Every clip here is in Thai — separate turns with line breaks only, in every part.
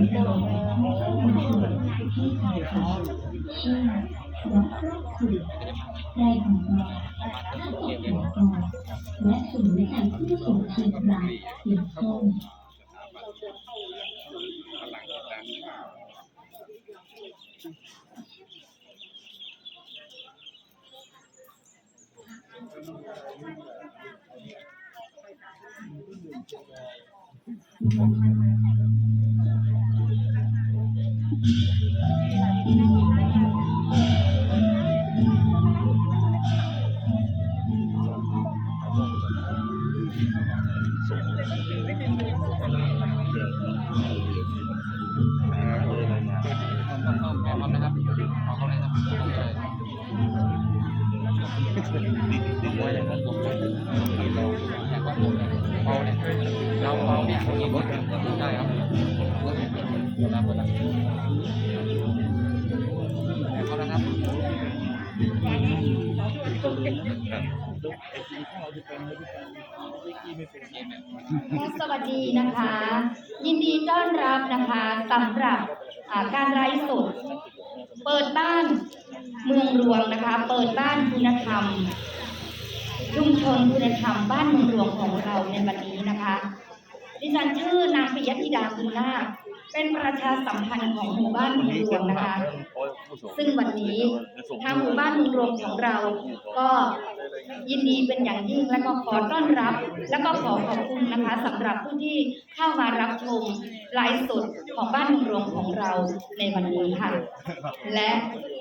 ได้ของเราถ้าตกหัวกองและศูนย์วิจัยที่ส่งทีมรายสีส้ม
พร้อม เลยครับผมไว้เลยครับผมแต่ก็ผมเบาเนี่ยเราเบาเนี่ยกี่รถได้ครับ รถรับหมดแล้วแต่ก็นะครับ
สวัสดีนะคะ ยินดีต้อนรับนะคะสำหรับอ่าการไลฟ์สดเปิดบ้านเมืองรวงนะคะ เปิดบ้านคุณธรรมชุมชนคุณธรรมบ้านเมืองรวงของเราในวันนี้นะคะ ดิฉันชื่อนางปิยธิดาคุณนาค เป็นประชาสัมพันธ์ของหมู่บ้านเมืองรวงนะคะ ซึ่งวันนี้ทางหมู่บ้านเมืองรวงของเรา ก็ยินดีเป็นอย่างยิ่งและก็ขอต้อนรับ และก็ขอขอบคุณนะคะสำหรับผู้ที่เข้ามารับชมไลฟ์สดของบ้านเมืองรวงของเราในวันนี้ค่ะ และ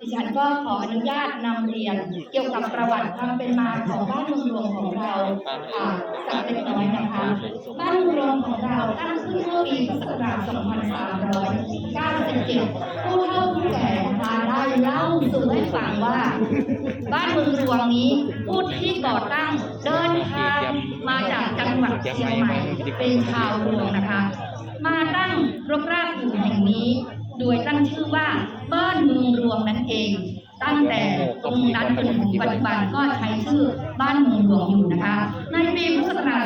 ดิฉันก็ขออนุญาตนำเรียน เกี่ยวกับประวัติความเป็นมาของบ้านเมืองรวงของเราอ่าสักเล็กน้อยนะคะ บ้านเมืองรวงของเราตั้งขึ้นเมื่อปีพุทธศักราช2397ผู้เฒ่าผู้แก่นะคะได้เล่าสู่ให้ฟังว่า บ้านเมืองรวงนี้ผู้ที่ก่อตั้งเดินทางมาจากจังหวัดเชียงใหม่เป็นชาวรวงนะคะ มาตั้งรกรากอยู่แห่งนี้ โดยตั้งชื่อว่าบ้านเมืองรวงนั่นเอง ตั้งแต่ตรงนั้นจนถึงปัจจุบันก็ใช้ชื่อบ้านเมืองรวงอยู่นะคะ ในปีพุทธศักราช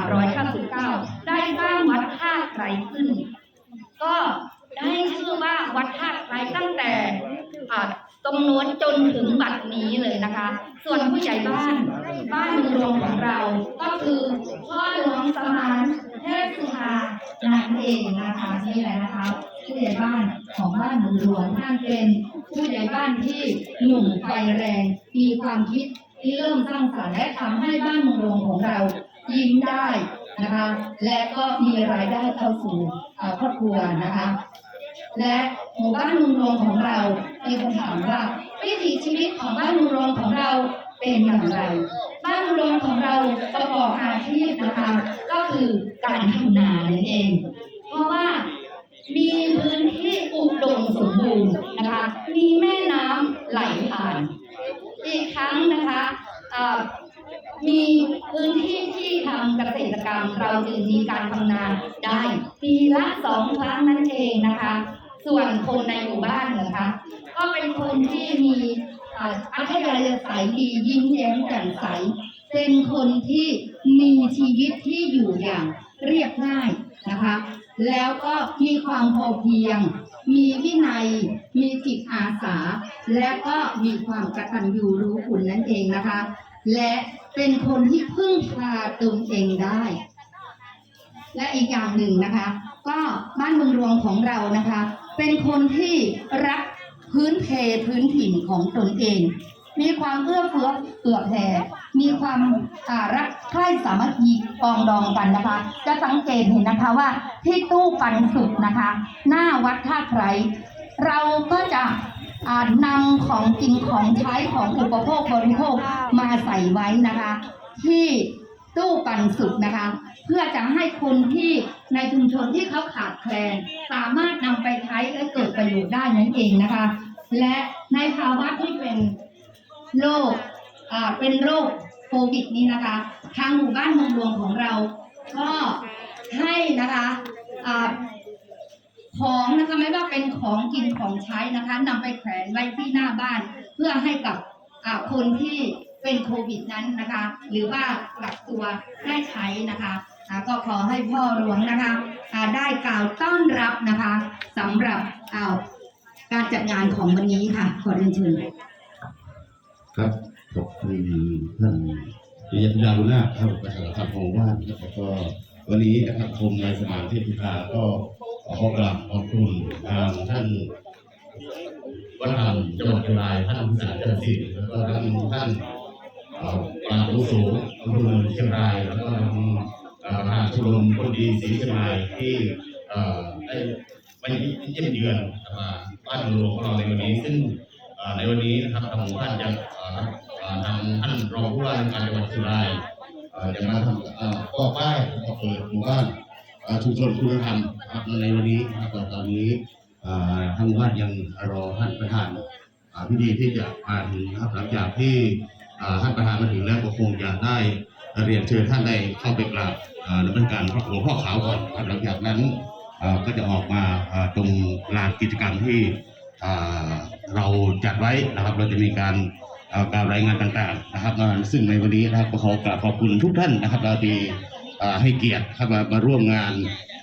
2399 ได้สร้างวัดท่าไครขึ้น ก็ได้ชื่อว่าวัดท่าไครตั้งแต่ตรงโน้นจนถึงบัดนี้เลยนะคะ ส่วนผู้ใหญ่บ้านบ้านเมืองรวงของเราก็คือพ่อหลวงสมานเทพสุธานั่นเองนะคะนี่แหละนะคะ ผู้ใหญ่บ้านของบ้านเมืองรวงท่านเป็นผู้ใหญ่บ้านที่หนุ่มไฟแรง มีความคิดที่เริ่มสร้างสรรค์และทำให้บ้านเมืองรวงของเรายิ้มได้นะคะ และก็มีรายได้เข้าสู่ครอบครัวนะคะ และหมู่บ้านลุงรวงของเรามีคำถามว่าวิถีชีวิตของบ้านลุงรวงของเราเป็นอย่างไร บ้านลุงรวงของเราประกอบอาชีพนะคะ ก็คือการทำนานั่นเอง เพราะว่า มีพื้นที่อุดมสมบูรณ์นะคะ มีแม่น้ำไหลผ่าน อีกครั้งนะคะมีพื้นที่ที่ทำเกษตรกรรม เราจึงมีการทำนาได้ปีละสองครั้งนั่นเองนะคะ ส่วนคนในหมู่บ้านนะคะ ก็เป็นคนที่มีอัธยาศัยดียิ้มแย้มแจ่มใส เป็นคนที่มีชีวิตที่อยู่อย่างเรียบง่ายนะคะ แล้วก็มีความพอเพียง มีวินัย มีจิตอาสา และก็มีความกตัญญูรู้คุณนั่นเองนะคะ และเป็นคนที่พึ่งพาตนเองได้ และอีกอย่างหนึ่งนะคะ ก็บ้านเมืองรวงของเรานะคะ เป็นคนที่รักพื้นเพพื้นถิ่นของตนเอง มีความเอื้อเฟื้อเผื่อแผ่มีความารักใคร่สามัคคีปองดองกันนะคะ จะสังเกตเห็นนะคะว่าที่ตู้ปันสุกนะคะ หน้าวัดท่าไครเราก็จะอ่านำของกินของใช้ของอุปโภคบริโภคมาใส่ไว้นะคะ ที่ตู้ปันสุกนะคะ เพื่อจะให้คนที่ในชุมชนที่เขาขาดแคลน สามารถนำไปใช้และเกิดประโยชน์ได้นั่นเองนะคะ และในภาวะที่เป็น โรคอ่าเป็นโรคโควิดนี้นะคะ ทางหมู่บ้านเมืองรวงของเรา ก็ให้นะคะอ่าของนะคะไม่ว่าเป็นของกินของใช้นะคะนำไปแขวนไว้ที่หน้าบ้าน เพื่อให้กับอ่าคนที่เป็นโควิดนั้นนะคะ หรือว่ากักตัวได้ใช้นะคะอ่าก็ขอให้พ่อหลวงนะคะอ่าได้กล่าวต้อนรับนะคะสำหรับอ่าการจัดงานของวันนี้ค่ะ ขอเรียนเชิญ
ครับขอบคุณท่านปิยดาบุญนาครับประธานครับของว่านครับแล้วก็วันนี้นะครับคมในสมานเทพพิธาก็ขอกราบขอบคุณทางท่านวัฒนธรรมจังหวัดเชียงรายท่านผู้สารเกษตรแล้วก็ท่านท่านอ่อปราบอาวุโสอำเภอเชียงรายแล้วก็ทางเอ่อทางชมรมคนดีศรีเชียงรายที่ได้ไปเยี่ยมเยือนบ้านหลวงของเราในวันนี้ซึ่งในวันนี้นะครับทางท่บ้านยัง ทางท่านรองผู้ว่าราชการจังหวัดเชียงรายอ่ายังมาทำก่อป้ายแล้วก็เปิดหมู่บ้านชุมชนคุณธรรมนะครับในวันนี้ครับตอนนี้อ่าทางหมู่บ้านยังรอท่านประธานพิธีที่จะมาถึงนะครับหลังจากที่ท่านประธานมาถึงแล้วก็คงจะได้เรียนเชิญท่านได้เข้าไปกราบอ่าดำเนินการพระหลวงพ่อขาวก่อนครับหลังจากนั้นก็จะออกมาตรงลานกิจกรรมที่เราจัดไว้นะครับ เราจะมีการ เอ่อการรายงานต่างๆนะครับซึ่งในวันนี้นะครับก็ขอกราบขอบคุณทุกท่านนะครับเราที่ให้เกียรติครับมามาร่วมงาน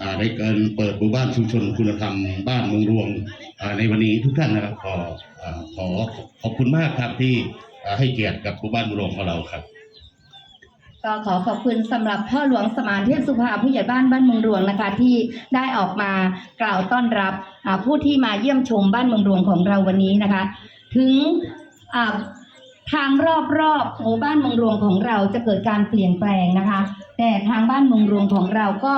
อ่าในการเปิดหมู่บ้านชุมชนคุณธรรมบ้านเมืองรวงในวันนี้ทุกท่านนะครับขออขอขอบคุณมากครับที่ให้เกียรติกับหมู่บ้านเมืองรวงของเราครับ
ก็ขอขอบคุณสำหรับพ่อหลวงสมานเทพสุภาผู้ใหญ่บ้านบ้านเมืองรวงนะคะ ที่ได้ออกมากล่าวต้อนรับผู้ที่มาเยี่ยมชมบ้านเมืองรวงของเราวันนี้นะคะ ถึงอ่า ทางรอบๆหมู่บ้านเมืองรวงของเราจะเกิดการเปลี่ยนแปลงนะคะ แต่ทางบ้านเมืองรวงของเราก็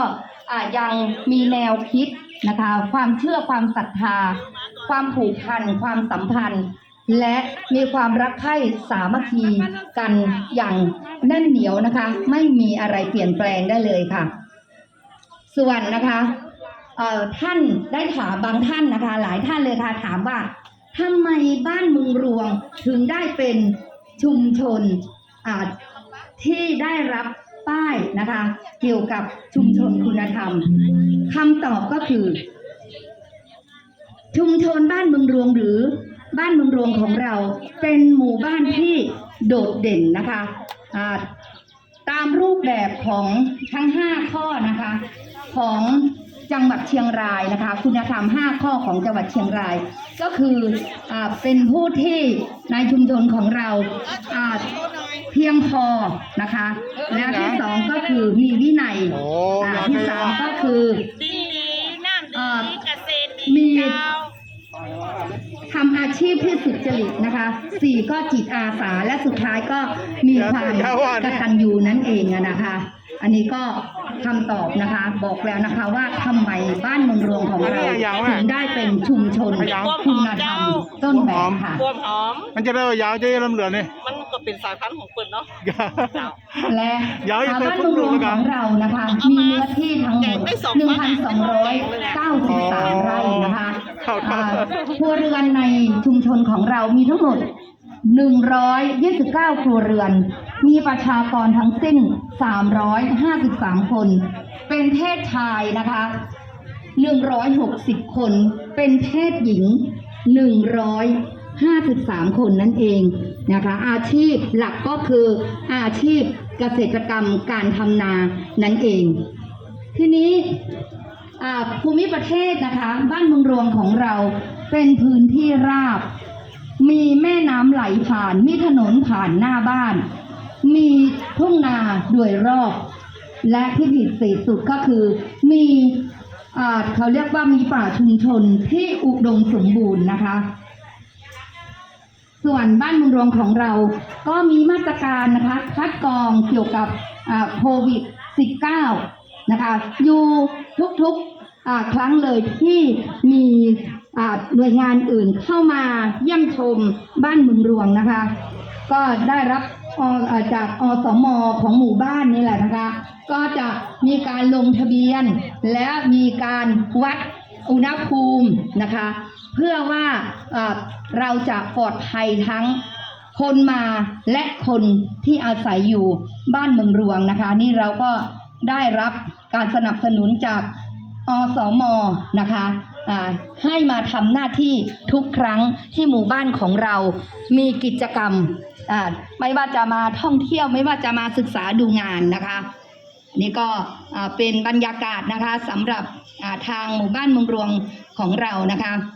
ยังมีแนวคิดนะคะ ความเชื่อความศรัทธา ความผูกพัน ความสัมพันธ์ และมีความรักใคร่สามัคคีกันอย่างแน่นเหนียวนะคะ ไม่มีอะไรเปลี่ยนแปลงได้เลยค่ะ ส่วนนะคะท่านได้ถามบางท่านนะคะ หลายท่านเลยค่ะถามว่า ทำไมบ้านเมืองรวงถึงได้เป็นชุมชนอ่าที่ได้รับป้ายนะคะ เกี่ยวกับชุมชนคุณธรรมคำตอบก็คือ ชุมชนบ้านเมืองรวงหรือบ้านเมืองรวงของเราเป็นหมู่บ้านที่โดดเด่นนะคะอ่าตามรูปแบบของทั้ง 5 ข้อนะคะ ของจังหวัดเชียงรายนะคะ คุณธรรม 5 ข้อของจังหวัดเชียงราย ก็คืออาเป็นผู้ที่ในชุมชนของเราอ่าเพียงพอนะคะ และที่สองก็คือมีวินัยอ่าที่สามก็คือ
ดินดีน้ำ
เอ่
ดี
อ
เกษตร
มี
ดีเจ้า
ทำอาชีพที่สุจริตนะคะสี่ก็จิตอาสาและสุดท้ายก็มีความกตัญญูนั่นเองอะนะคะ อันนี้ก็ คำตอบนะคะ บอกแล้วนะคะว่าทำไมบ้านเมืองรวงของเราถึงได้เป็นชุมชนคุณธรรมต้นแบบค่ะ
บวมหอม
มันจะได้ยาวจะลำเหลือนี่
มันก็เป็นสายพันธุ์ของเปิดเนาะเจ้า
และ
เดี๋ยวอีก
บ้านเมืองรวงของเรานะคะ มีเนื้อที่ทั้งหมด1,293ไร่นะคะ
ครับ
อ่าครัวเรือนในชุมชนของเรามีทั้งหมด 129 ครัวเรือน มีประชากรทั้งสิ้น 353 คน เป็นเพศชายนะคะ 160 คน เป็นเพศหญิง 153 คนนั่นเองนะคะ อาชีพหลักก็คืออาชีพเกษตรกรรมการทำนานั่นเอง ทีนี้ภูมิประเทศนะคะ บ้านเมืองรวงของเราเป็นพื้นที่ราบ มีแม่น้ำไหลผ่าน มีถนนผ่านหน้าบ้าน มีทุ่งนาโดยรอบ และที่ผิดสีสุดก็คือมีอเขาเรียกว่ามีป่าชุมชนที่อุดมสมบูรณ์นะคะ ส่วนบ้านมืองรวงของเราก็มีมาตรการนะคะคัดกรองเกี่ยวกับโควิด -19 นะคะ อยู่ทุกๆครั้งเลยที่มี หน่วยงานอื่นเข้ามาเยี่ยมชมบ้านเมืองรวงนะคะ ก็ได้รับอเอ่อจากอสมของหมู่บ้านนี่แหละนะคะ ก็จะมีการลงทะเบียน และมีการวัดอุณหภูมินะคะ เพื่อว่าเอ่อเราจะปลอดภัยทั้งคนมาและคนที่อาศัยอยู่บ้านเมืองรวงนะคะ นี่เราก็ได้รับการสนับสนุนจากอสมนะคะ ให้มาทำหน้าที่ทุกครั้งที่หมู่บ้านของเรามีกิจกรรมไม่ว่าจะมาท่องเที่ยวไม่ว่าจะมาศึกษาดูงานนะคะ นี่ก็เป็นบรรยากาศนะคะสำหรับทางหมู่บ้านเมืองรวงของเรานะคะ